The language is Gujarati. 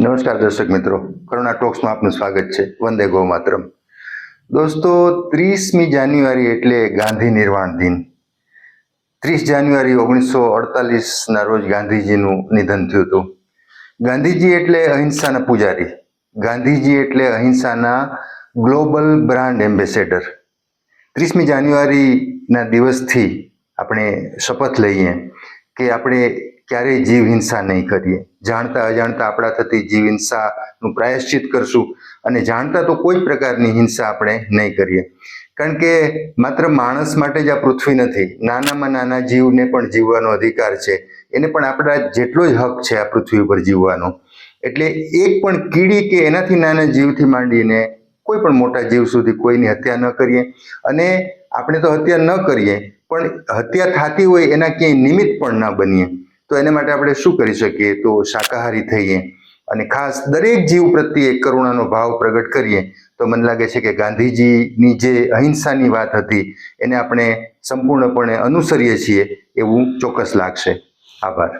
નમસ્કાર દર્શક મિત્રો. કરુણા ટોક્સમાં આપનું સ્વાગત છે. વંદે ગો માતરમ દોસ્તો, ત્રીસમી જાન્યુઆરી એટલે ગાંધી નિર્વાણ દિન. ત્રીસ જાન્યુઆરી ઓગણીસો અડતાલીસના રોજ ગાંધીજીનું નિધન થયું હતું. ગાંધીજી એટલે અહિંસાના પૂજારી. ગાંધીજી એટલે અહિંસાના ગ્લોબલ બ્રાન્ડ એમ્બેસેડર. ત્રીસમી જાન્યુઆરીના દિવસથી આપણે શપથ લઈએ કે આપણે ક્યારેય જીવ હિંસા નહીં કરીએ. જાણતા અજાણતા આપણા થતી જીવ હિંસાનું પ્રાયશ્ચિત કરશું અને જાણતા તો કોઈ પ્રકારની હિંસા આપણે નહીં કરીએ. કારણ કે માત્ર માણસ માટે જ આ પૃથ્વી નથી. નાનામાં નાના જીવને પણ જીવવાનો અધિકાર છે. એને પણ આપણા જેટલો જ હક છે આ પૃથ્વી ઉપર જીવવાનો. એટલે એક પણ કીડી કે એનાથી નાના જીવથી માંડીને કોઈ પણ મોટા જીવ સુધી કોઈની હત્યા ન કરીએ. અને આપણે તો હત્યા ન કરીએ, પણ હત્યા થતી હોય એના ક્યાંય નિમિત્ત પણ ના બનીએ. તો એને માટે આપણે શું કરી શકીએ? તો શાકાહારી થઈએ અને ખાસ દરેક જીવ પ્રત્યે કરુણાનો ભાવ પ્રગટ કરીએ, તો મને લાગે છે કે ગાંધીજીની જે અહિંસાની વાત હતી, એને આપણે સંપૂર્ણપણે અનુસરીએ છીએ એવું ચોક્કસ લાગશે. આભાર.